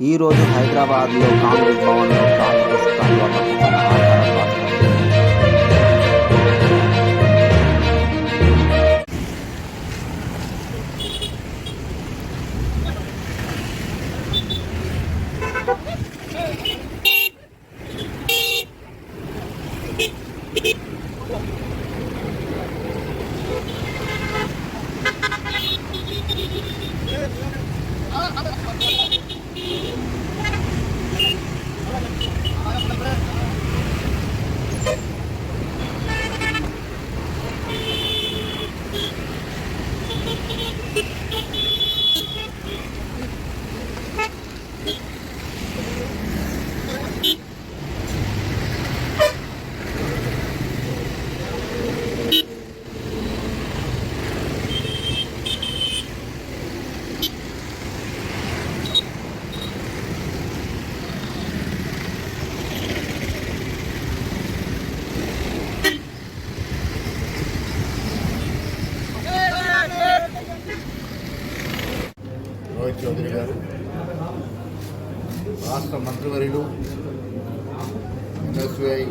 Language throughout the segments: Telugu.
ఈరోజు హైదరాబాద్లో కాంగ్రెస్ భవన్లో కాంగ్రెస్ కండువా కప్పుకున్న ఆధార భాస్కర్ రోహిత్ చౌదరి గారు రాష్ట్ర మంత్రివర్యులు ఎన్ఎస్ఐ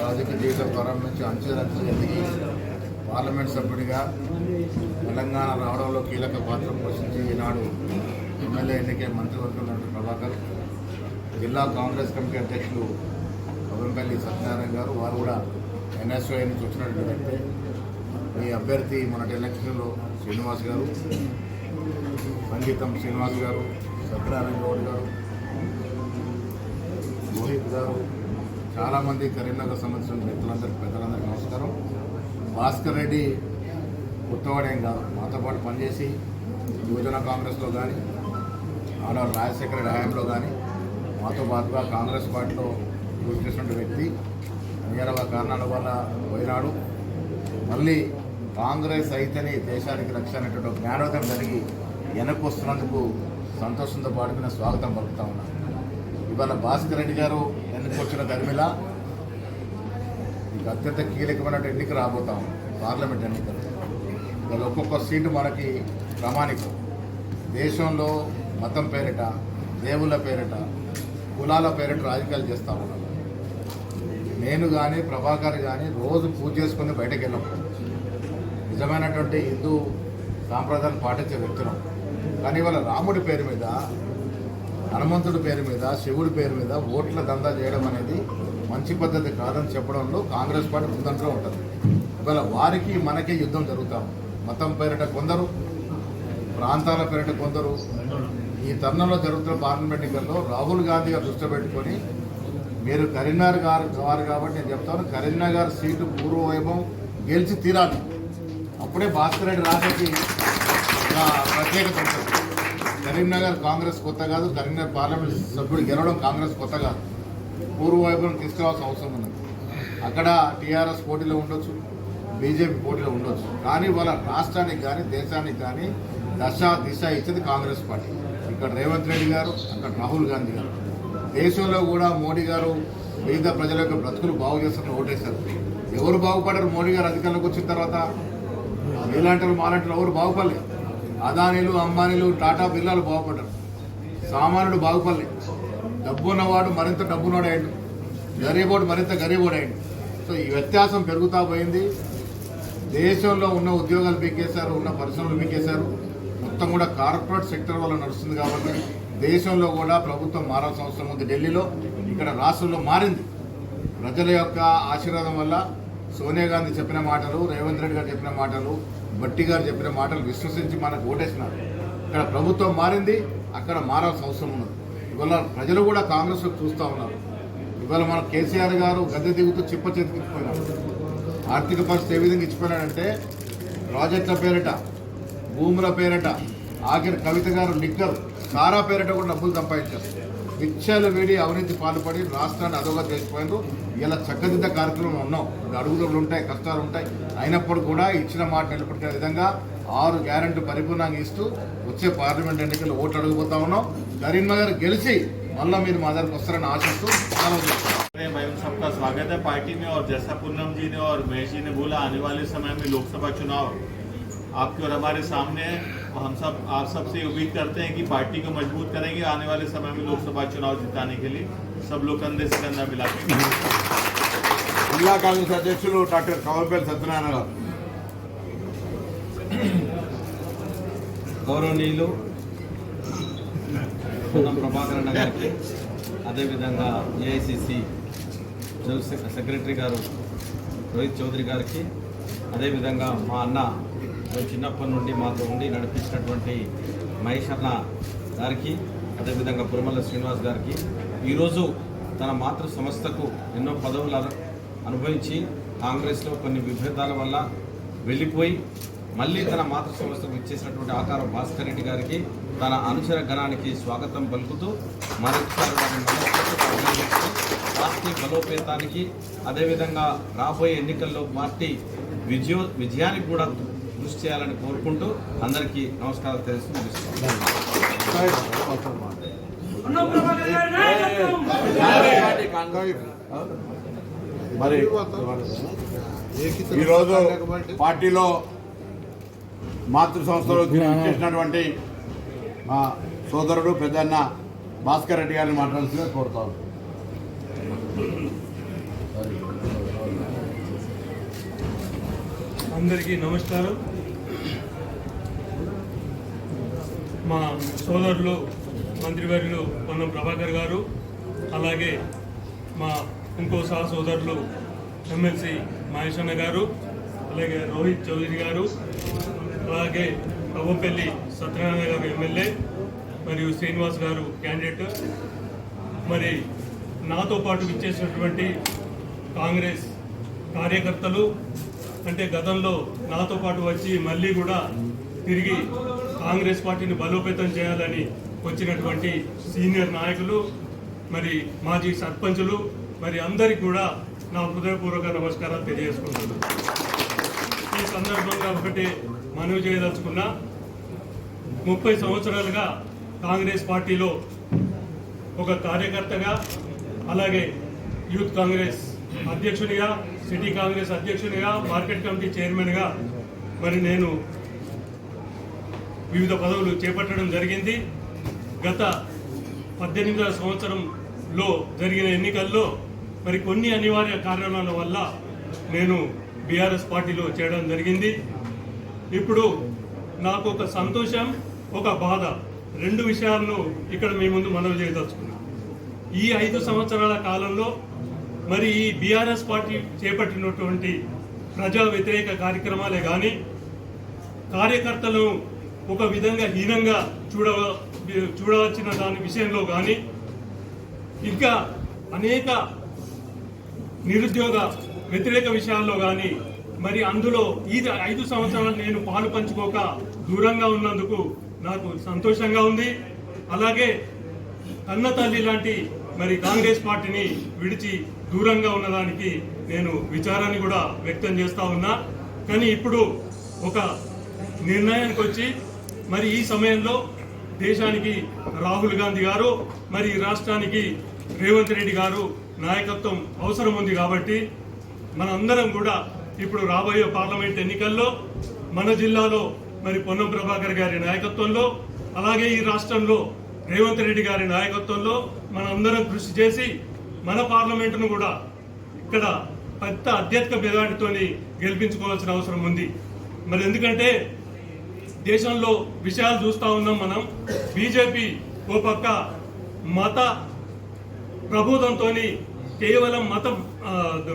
రాజకీయ జీవితం ప్రారంభించి అంచనా ఎదిగి పార్లమెంట్ సభ్యుడిగా తెలంగాణ రావడంలో కీలక పాత్ర పోషించి ఈనాడు ఎమ్మెల్యే ఎన్నికే మంత్రివర్గంలో ప్రభాకర్ జిల్లా కాంగ్రెస్ కమిటీ అధ్యక్షులు కవంపల్లి సత్యనారాయణ గారు వారు కూడా ఎన్ఎస్ఐ నుంచి వచ్చినటువంటి వ్యక్తి. మీ అభ్యర్థి మొన్నటి ఎలక్షన్లో శ్రీనివాస్ గారు సంగీతం శ్రీనివాస్ గారు సత్యనారాయణ గౌడ్ గారు గారు చాలామంది కరీంనగర్ సంబంధించిన మిత్రులందరికీ పెద్దలందరికీ నమస్కారం. భాస్కర్ రెడ్డి కొత్తవాడేం కాదు మాతో పాటు పనిచేసి యువజన కాంగ్రెస్లో కానీ ఆనాడు రాజశేఖర రెడ్డి హయాంలో కానీ మాతో పాటుగా కాంగ్రెస్ పార్టీలో కృషి చేసినటువంటి వ్యక్తి అనియరవ కారణాల వల్ల పోయినాడు. మళ్ళీ కాంగ్రెస్ అయితేనే దేశానికి రక్ష అనేటువంటి జ్ఞానోదయం జరిగి వెనక్కి వస్తున్నందుకు సంతోషంతో పాటుకున్న స్వాగతం పలుకుతా ఉన్నాను ఇవాళ భాస్కర్ రెడ్డి గారు వచ్చిన ధర్మిల. ఇక అత్యంత కీలకమైన ఎన్నిక రాబోతాం పార్లమెంట్ ఎన్నికలు ఇవాళ ఒక్కొక్క సీటు మనకి ప్రామాణికం. దేశంలో మతం పేరిట దేవుళ్ళ పేరిట కులాల పేరిట రాజకీయాలు చేస్తూ ఉన్నాను నేను కానీ ప్రభాకర్ కానీ రోజు పూజ చేసుకుని బయటకు వెళ్ళాం. నిజమైనటువంటి హిందూ సాంప్రదాయాన్ని పాటించే వ్యక్తులం. కానీ వాళ్ళ రాముడి పేరు మీద హనుమంతుడి పేరు మీద శివుడి పేరు మీద ఓట్ల దందా చేయడం అనేది మంచి పద్ధతి కాదని చెప్పడంలో కాంగ్రెస్ పార్టీ ముందంట్లో ఉంటుంది. ఒకవేళ వారికి మనకి యుద్ధం జరుగుతాం మతం పేరిట కొందరు ప్రాంతాల పేరిట కొందరు ఈ తరుణంలో జరుగుతున్న పార్లమెంట్ ఎన్నికల్లో రాహుల్ గాంధీ గారు దృష్టి పెట్టుకొని మీరు కరీంనగర్ గారు వారు కాబట్టి నేను చెప్తాను కరీంనగర్ సీటు పూర్వ వైభవం గెలిచి తీరాలి. అప్పుడే భాస్కర్ రెడ్డి రాజకి ప్రత్యేకత ఉంటుంది. కరీంనగర్ కాంగ్రెస్ కొత్త కాదు కరీంనగర్ పార్లమెంట్ సభ్యుడు గెలవడం కాంగ్రెస్ కొత్త కాదు. పూర్వ తీసుకురావాల్సిన అవసరం ఉన్నది. అక్కడ టీఆర్ఎస్ పోటీలో ఉండొచ్చు బీజేపీ పోటీలో ఉండొచ్చు. కానీ వాళ్ళ రాష్ట్రానికి కానీ దేశానికి కానీ దశ దిశ ఇచ్చేది కాంగ్రెస్ పార్టీ. ఇక్కడ రేవంత్ రెడ్డి గారు అక్కడ రాహుల్ గాంధీ గారు. దేశంలో కూడా మోడీ గారు పేద ప్రజల యొక్క బ్రతుకులు బాగు చేస్తున్న ఓటేశారు. ఎవరు బాగుపడరు? మోడీ గారు అధికారంలోకి వచ్చిన తర్వాత. మీలాంటి మాలాంటి ఎవరు బాగుపడలేదు. అదానీలు అంబానీలు టాటా బిర్లాలు బాగుపడ్డారు. సామాన్యుడు బాగుపడలే. డబ్బు ఉన్నవాడు మరింత డబ్బున్నవాడు అయ్యాడు గరీబోడు మరింత గరీబోడు అయ్యాడు సో ఈ వ్యత్యాసం పెరుగుతా పోయింది. దేశంలో ఉన్న ఉద్యోగాలు పీకేశారు ఉన్న పరిశ్రమలు పీకేశారు మొత్తం కూడా కార్పొరేట్ సెక్టర్ వల్ల నడుస్తుంది కాబట్టి దేశంలో కూడా ప్రభుత్వం మారాల్సిన అవసరం ఉంది. ఢిల్లీలో ఇక్కడ రాష్ట్రంలో మారింది. ప్రజల యొక్క ఆశీర్వాదం వల్ల సోనియా గాంధీ చెప్పిన మాటలు రేవంత్ రెడ్డి గారు చెప్పిన మాటలు భట్టి గారు చెప్పిన మాటలు విశ్వసించి మనకు ఓటేసినారు. ఇక్కడ ప్రభుత్వం మారింది అక్కడ మారాల్సిన అవసరం ఉన్నది. ఇవాళ ప్రజలు కూడా కాంగ్రెస్ చూస్తూ ఉన్నారు. ఇవాళ మన కేసీఆర్ గారు గద్దె దిగుతూ చిప్ప చేతికిచ్చిపోయినారు ఆర్థిక పరిస్థితి ఏ విధంగా ఇచ్చిపోయినాడంటే ప్రాజెక్టుల పేరిట భూముల పేరిట ఆఖరి కవిత గారు లిక్కర్ సారా పేరిట కూడా డబ్బులు సంపాదించారు. విచ్చలు వీడి అవినీతి పాల్పడి రాష్ట్రాన్ని అదోగా చేసిపోయారు ఇలా చక్కదిద్ద కార్యక్రమం ఉన్నాం అడుగుదలు ఉంటాయి కష్టాలు ఉంటాయి అయినప్పుడు కూడా ఇచ్చిన మాట నిలబెట్టే విధంగా ఆరు గ్యారెంటీ పరిపూర్ణంగా ఇస్తూ వచ్చే పార్లమెంట్ ఎన్నికల్లో ఓట్లు అడుగుపోతా ఉన్నాం కరీంనగర్ గెలిచి మళ్ళీ మీరు మా దగ్గరకు వస్తారని ఆశిస్తూ సెలవు తీసుకుంటాం मैं भाई उन सबका स्वागत है पार्टी में और जैसा पूनम जी ने और महेश जी ने बोला आने वाले समय में लोकसभा चुनाव आपके और हमारे सामने है और हम सब आप सबसे उम्मीद करते हैं कि पार्टी को मजबूत करेंगे आने वाले समय में लोकसभा चुनाव जिताने के लिए सब लोग कंधे से कंधा मिला के జిల్లా కాంగ్రెస్ అధ్యక్షులు డాక్టర్ కవర్పల్లి సత్యనారాయణ గారు గౌరవనీయులు పొన్నం ప్రభాకర్ అన్న గారికి అదేవిధంగా ఏఐసిసి జనరల్ సెక్- సెక్రటరీ గారు రోహిత్ చౌదరి గారికి అదేవిధంగా మా అన్న మేము చిన్నప్పటి నుండి మాతో ఉండి నడిపించినటువంటి మహేష్ అన్న గారికి అదేవిధంగా పురమల్ల శ్రీనివాస్ గారికి ఈరోజు తన మాతృ సంస్థకు ఎన్నో పదవులు అనుభవించి కాంగ్రెస్లో కొన్ని విభేదాల వల్ల వెళ్ళిపోయి మళ్ళీ తన మాతృ సంస్థకు ఇచ్చేసినటువంటి ఆకారం భాస్కర్ రెడ్డి గారికి తన అనుచర గణానికి స్వాగతం పలుకుతూ మరొకసారి పార్టీ బలోపేతానికి అదేవిధంగా రాబోయే ఎన్నికల్లో పార్టీ విజయో విజయానికి కూడా కృషి చేయాలని కోరుకుంటూ అందరికీ నమస్కారాలు ముగిస్తున్నాను మరి ఈరోజు పార్టీలో మాతృ సంస్థలో చేసినటువంటి మా సోదరుడు పెద్దన్న భాస్కర్ రెడ్డి గారిని మాట్లాడాల్సిందిగా కోరుతాను అందరికీ నమస్కారం. మా సోదరులు మంత్రివర్యులు పొన్నం ప్రభాకర్ గారు అలాగే మా ఇంకో సహ సోదరులు ఎమ్మెల్సీ మహేశన్న గారు అలాగే రోహిత్ చౌదరి గారు అలాగే కవ్వపల్లి సత్యనారాయణ గారు ఎమ్మెల్యే మరియు శ్రీనివాస్ గారు క్యాండిడేట్. మరి నాతో పాటు ఇచ్చేసినటువంటి కాంగ్రెస్ కార్యకర్తలు అంటే గతంలో నాతో పాటు వచ్చి మళ్ళీ కూడా తిరిగి కాంగ్రెస్ పార్టీని బలోపేతం చేయాలని వచ్చినటువంటి సీనియర్ నాయకులు మరి మాజీ సర్పంచులు మరి అందరికీ కూడా నా హృదయపూర్వక నమస్కారాలు తెలియజేసుకుంటున్నాను. ఈ సందర్భంగా ఒకటి మనవి చేయదలుచుకున్నా ముప్పై సంవత్సరాలుగా కాంగ్రెస్ పార్టీలో ఒక కార్యకర్తగా అలాగే యూత్ కాంగ్రెస్ అధ్యక్షునిగా సిటీ కాంగ్రెస్ అధ్యక్షునిగా మార్కెట్ కమిటీ చైర్మన్గా మరి నేను వివిధ పదవులు చేపట్టడం జరిగింది. గత పద్దెనిమిదవ సంవత్సరంలో జరిగిన ఎన్నికల్లో మరి కొన్ని అనివార్య కారణాల వల్ల నేను బీఆర్ఎస్ పార్టీలో చేయడం జరిగింది. ఇప్పుడు నాకు ఒక సంతోషం ఒక బాధ. రెండు విషయాలను ఇక్కడ మీ ముందు మనవి చేయదలుచుకున్నాను ఈ ఐదు సంవత్సరాల కాలంలో మరి ఈ బీఆర్ఎస్ పార్టీ చేపట్టినటువంటి ప్రజా వ్యతిరేక కార్యక్రమాలే కానీ కార్యకర్తలను ఒక విధంగా హీనంగా చూడ చూడవచ్చిన దాని విషయంలో కానీ ఇంకా అనేక నిరుద్యోగ వ్యతిరేక విషయాల్లో కానీ మరి అందులో ఈ ఐదు సంవత్సరాలు నేను పాలు పంచుకోక దూరంగా ఉన్నందుకు నాకు సంతోషంగా ఉంది. అలాగే కన్న తల్లి లాంటి మరి కాంగ్రెస్ పార్టీని విడిచి దూరంగా ఉన్నదానికి నేను విచారాన్ని కూడా వ్యక్తం చేస్తా ఉన్నా. కానీ ఇప్పుడు ఒక నిర్ణయానికి వచ్చి మరి ఈ సమయంలో దేశానికి రాహుల్ గాంధీ గారు మరి ఈ రాష్ట్రానికి రేవంత్ రెడ్డి గారు నాయకత్వం అవసరం ఉంది కాబట్టి మనందరం కూడా ఇప్పుడు రాబోయే పార్లమెంట్ ఎన్నికల్లో మన జిల్లాలో మరి పొన్నం ప్రభాకర్ గారి నాయకత్వంలో అలాగే ఈ రాష్ట్రంలో రేవంత్ రెడ్డి గారి నాయకత్వంలో మనందరం కృషి చేసి మన పార్లమెంటును కూడా ఇక్కడ పెద్ద అత్యధిక మెజార్టీతోని గెలిపించుకోవాల్సిన అవసరం ఉంది. మరి ఎందుకంటే దేశంలో విషయాలు చూస్తా ఉన్నాం మనం. బీజేపీ ఓ పక్క మత ప్రబోధంతో కేవలం మత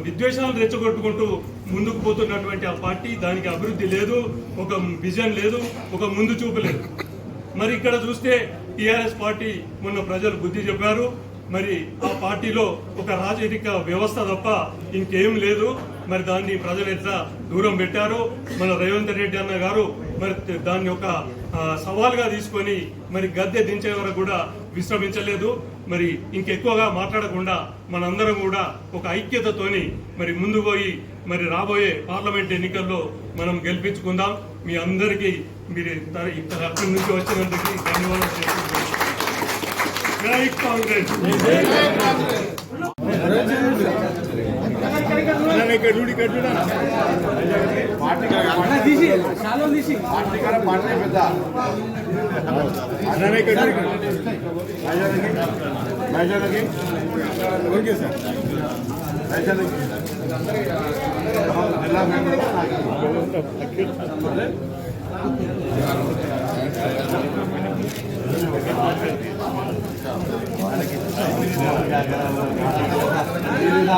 విద్వేషాలను రెచ్చగొట్టుకుంటూ ముందుకు పోతున్నటువంటి ఆ పార్టీ దానికి అభివృద్ధి లేదు ఒక విజన్ లేదు ఒక ముందు చూపు లేదు. మరి ఇక్కడ చూస్తే టీఆర్ఎస్ పార్టీ మొన్న ప్రజలు బుద్ధి చెప్పారు. మరి ఆ పార్టీలో ఒక రాజకీయ వ్యవస్థ తప్ప ఇంకేం లేదు. మరి దాన్ని ప్రజలు ఎట్లా దూరం పెట్టారు? మన రేవంత్ రెడ్డి అన్న గారు మరి దాన్ని ఒక సవాల్గా తీసుకొని మరి గద్దె దించే వరకు కూడా విశ్రమించలేదు. మరి ఇంకెక్కువగా మాట్లాడకుండా మనందరం కూడా ఒక ఐక్యతతోని మరి ముందు పోయి మరి రాబోయే పార్లమెంట్ ఎన్నికల్లో మనం గెలిపించుకుందాం. మీ అందరికీ మీరు త- అక్కడి నుంచి వచ్చినందుకు ధన్యవాదాలు చేసుకుంటున్నాను కాంగ్రెస్! పార్టీ పార్టీ కన్నా పార్టీ పెద్ద మైజాలకి ఓకే సార్ మైజాలకి జిల్లా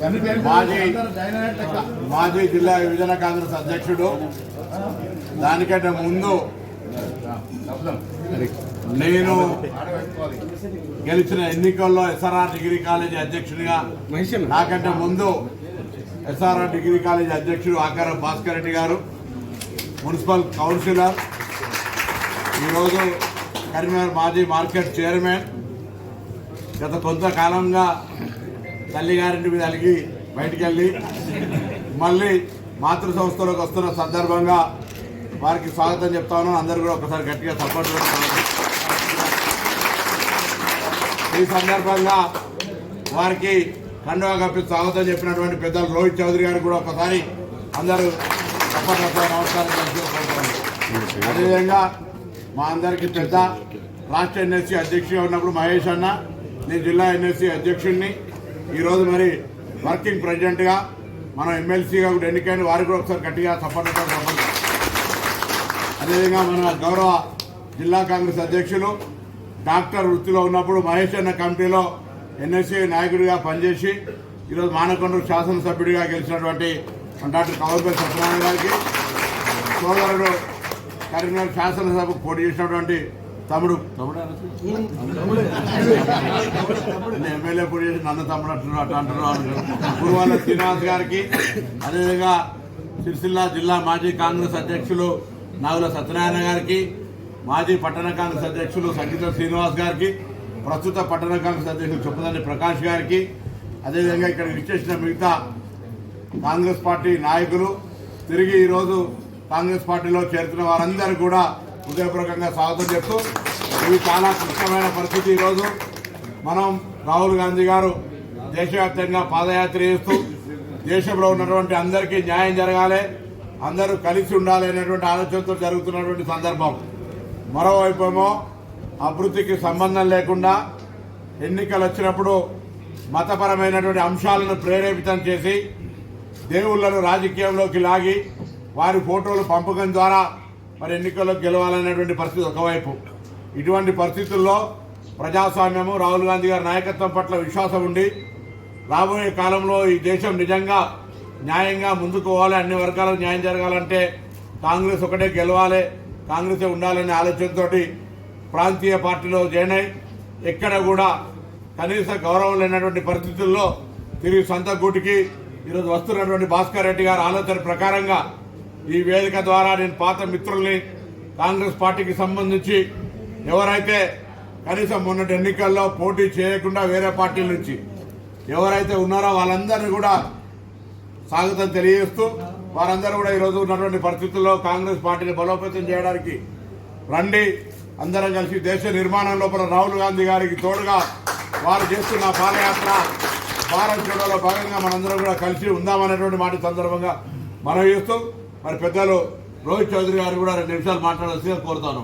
మాజీ మాజీ జిల్లా విభజన కాంగ్రెస్ అధ్యక్షుడు. దానికంటే ముందు నేను గెలిచిన ఎన్నికల్లో ఎస్ఆర్ఆర్ డిగ్రీ కాలేజీ అధ్యక్షుడిగా నాకంటే ముందు ఎస్ఆర్ఆర్ డిగ్రీ కాలేజీ అధ్యక్షుడు ఆకార భాస్కర్ రెడ్డి గారు మున్సిపల్ కౌన్సిలర్ ఈరోజు కరీంనగర్ మాజీ మార్కెట్ చైర్మన్. గత కొంతకాలంగా తల్లిగారింటి మీద అలిగి బయటికి వెళ్ళి మళ్ళీ మాతృ సంస్థలోకి వస్తున్న సందర్భంగా వారికి స్వాగతం చెప్తాను అందరూ కూడా ఒకసారి గట్టిగా సపోర్ట్ ఈ సందర్భంగా వారికి కండువా కప్పి స్వాగతం చెప్పినటువంటి పెద్దలు రోహిత్ చౌదరి గారికి కూడా ఒకసారి అందరూ తప్పకుండా నమస్కారం అదేవిధంగా మా అందరికీ పెద్ద రాష్ట్ర ఎన్ఎస్సీ అధ్యక్షుడిగా ఉన్నప్పుడు మహేష్ అన్న నేను జిల్లా ఎన్ఎస్సీ అధ్యక్షుడిని. ఈరోజు మరి వర్కింగ్ ప్రెసిడెంట్గా మనం ఎమ్మెల్సీగా కూడా ఎన్నికైన వారికి కూడా ఒకసారి గట్టిగా సపోర్ట్ సపోర్ట్ అదేవిధంగా మన గౌరవ జిల్లా కాంగ్రెస్ అధ్యక్షులు డాక్టర్ వృత్తిలో ఉన్నప్పుడు మహేష్ అన్న కమిటీలో ఎన్ఎస్సీ నాయకుడిగా పనిచేసి ఈరోజు మానకొండ శాసనసభ్యుడిగా గెలిచినటువంటి డాక్టర్ కవల్పల్లి సత్యనారాయణ గారికి సోదరుడు కరీంనగర్ శాసనసభకు పోటీ చేసినటువంటి తమ్ముడు. ఎమ్మెల్యే చేసి నన్ను తమ్ముడు అంటున్నారు అట్లా అంటున్నారు గురువాల శ్రీనివాస్ గారికి అదేవిధంగా సిరిసిల్ల జిల్లా మాజీ కాంగ్రెస్ అధ్యక్షులు నాగుల సత్యనారాయణ గారికి మాజీ పట్టణ కాంగ్రెస్ అధ్యక్షులు సంగీత శ్రీనివాస్ గారికి ప్రస్తుత పట్టణ కాంగ్రెస్ అధ్యక్షులు చొప్పదండి ప్రకాష్ గారికి అదేవిధంగా ఇక్కడ విచ్చేసిన మిగతా కాంగ్రెస్ పార్టీ నాయకులు తిరిగి ఈరోజు కాంగ్రెస్ పార్టీలో చేరుతున్న వారందరూ కూడా హృదయపూర్వకంగా స్వాగతం చెప్తూ ఇది చాలా క్లిష్టమైన పరిస్థితి ఈరోజు. మనం రాహుల్ గాంధీ గారు దేశవ్యాప్తంగా పాదయాత్ర చేస్తూ దేశంలో ఉన్నటువంటి అందరికీ న్యాయం జరగాలి అందరూ కలిసి ఉండాలి అనేటువంటి ఆలోచనతో జరుగుతున్నటువంటి సందర్భం. మరోవైపు ఏమో అభివృద్ధికి సంబంధం లేకుండా ఎన్నికలు వచ్చినప్పుడు మతపరమైనటువంటి అంశాలను ప్రేరేపితం చేసి దేవుళ్ళను రాజకీయంలోకి లాగి వారి ఫోటోలు పంపకం ద్వారా మరి ఎన్నికల్లో గెలవాలనేటువంటి పరిస్థితి ఒకవైపు. ఇటువంటి పరిస్థితుల్లో ప్రజాస్వామ్యము రాహుల్ గాంధీ గారి నాయకత్వం పట్ల విశ్వాసం ఉండి రాబోయే కాలంలో ఈ దేశం నిజంగా న్యాయంగా ముందుకు పోవాలి అన్ని వర్గాలకు న్యాయం జరగాలంటే కాంగ్రెస్ ఒకటే గెలవాలి కాంగ్రెసే ఉండాలనే ఆలోచనతోటి ప్రాంతీయ పార్టీలో జాయిన్ అయి ఎక్కడ కూడా కనీస గౌరవం లేనటువంటి పరిస్థితుల్లో తిరిగి సొంత గూటికి ఈరోజు వస్తున్నటువంటి భాస్కర్ రెడ్డి గారి ఆలోచన ప్రకారంగా ఈ వేదిక ద్వారా నేను పాత మిత్రుల్ని కాంగ్రెస్ పార్టీకి సంబంధించి ఎవరైతే కనీసం మొన్నటి ఎన్నికల్లో పోటీ చేయకుండా వేరే పార్టీల నుంచి ఎవరైతే ఉన్నారో వాళ్ళందరినీ కూడా స్వాగతం తెలియజేస్తూ వారందరూ కూడా ఈరోజు ఉన్నటువంటి పరిస్థితుల్లో కాంగ్రెస్ పార్టీని బలోపేతం చేయడానికి రండి. అందరం కలిసి దేశ నిర్మాణం లోపల రాహుల్ గాంధీ గారికి తోడుగా వారు చేస్తున్న పాదయాత్ర భారత్ జోడోలో భాగంగా మనందరం కూడా కలిసి ఉందామనేటువంటి మాట సందర్భంగా మనం చేస్తూ మరి పెద్దలు రోహిత్ చౌదరి గారు కూడా రెండు నిమిషాలు మాట్లాడాల్సిందిగా కోరుతాను.